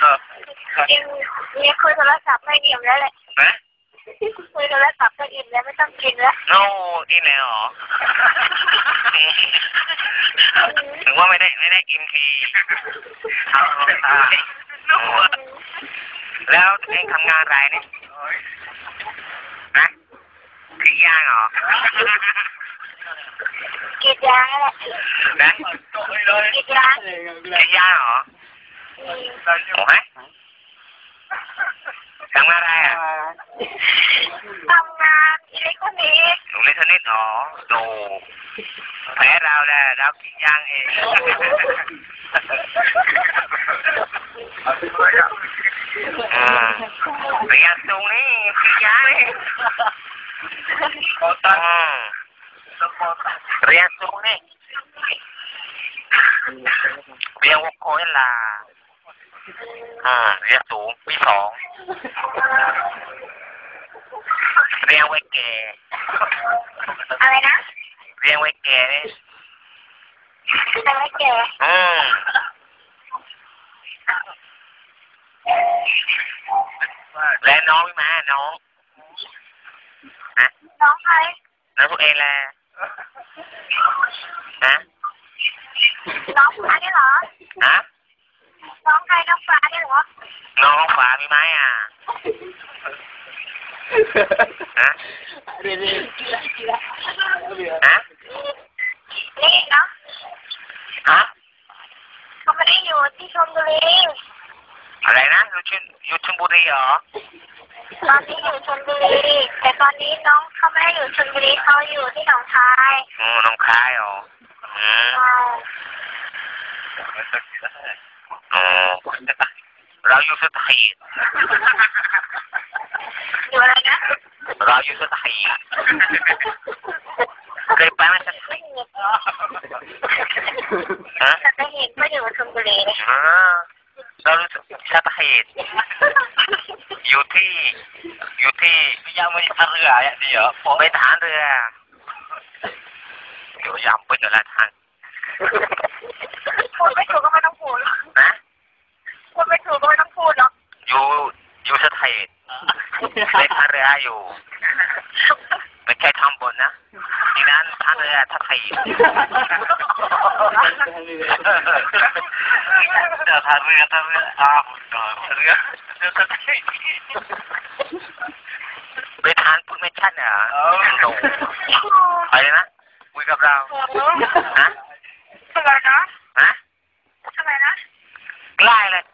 เอออิมเนี่ยคุยโทรศัพท์ไม่อิ่มแล้วแหละนะคุยโทรศัพท์ก็อิ่มแล้วไม่ต้องกินแล้วโน่กินแล้วเหรอถึงว่าไม่ได้ไม่ได้กินทีเอาเอาแล้วเองทำงานอะไรเนี่ยนะกรีดยางเหรอกินยางแหละนะกินยางกรีดยางเหรอ อืมโอ้ยทำงานอะไรอะทำงานอิเล็กทรอนิกส์หนูเล่นเทนนิสเหร อดูแพ้เราแหละเรากรีดยางเองอืมเรียนสูงนี่คือยานี่อืมเรียนสูงนี่เรียนวกโคเอลาอืมเรียนสูงปีสอง เรียนไว้แก่อะไรนะ เรียนไว้แก่นี่อะไรแก่อืมและน้องพี่มาน้องฮะน้องใครแล้วพวกเองแหละฮะน้องฟ้าเนี่ยเหรอฮะ น้องใครน้องฟ้าเนี่ยเหรอ น้องฝามีไหมอะฮะฮะนี่เนาะฮะเขาไม่ได้อยู่ที่ชลบุรีอะไรนะอยู่ชนอยู่ชลบุรีเหรอตอนนี้อยู่ชลบุรีแต่ตอนนี้น้องเขาไม่ได้อยู่ชลบุรีเขาอยู่ที่หนองคายอืมน้องคายเหรออืมอ่าอ๋อ เราอยู่สถีตอยู่อะไรนะเราอยู่สถีตเคยไปไหมสถีไม่ตเห็นฮะแต่ไม่เห็นก็อยู่ชลบุรีเลยอ่าเรารู้สึกสถีตอยู่ที่อยู่ที่ยังไม่ท่าเรืออย่างนี้เหรอไปฐานเรือเดี๋ยวยำเป็นอะไรทาง พูดไม่ถูกก็ไม่ต้องพูดหรอก นะ พูดไม่ถูกก็ไม่ต้องพูดหรอก อยู่ อยู่สถีตไปท่าเรืออยู่ไม่ใช่ทำบนนะที่นั้นท่าเรือท่าถีบเจอท่าเรือท่าเรืออ้าวเรือเรือท่าถีบไปทานพูดไม่ชัดเหรอโอ้ไปเลยนะคุยกับเราฮะทำไมนะฮะทำไมนะใกล้เลย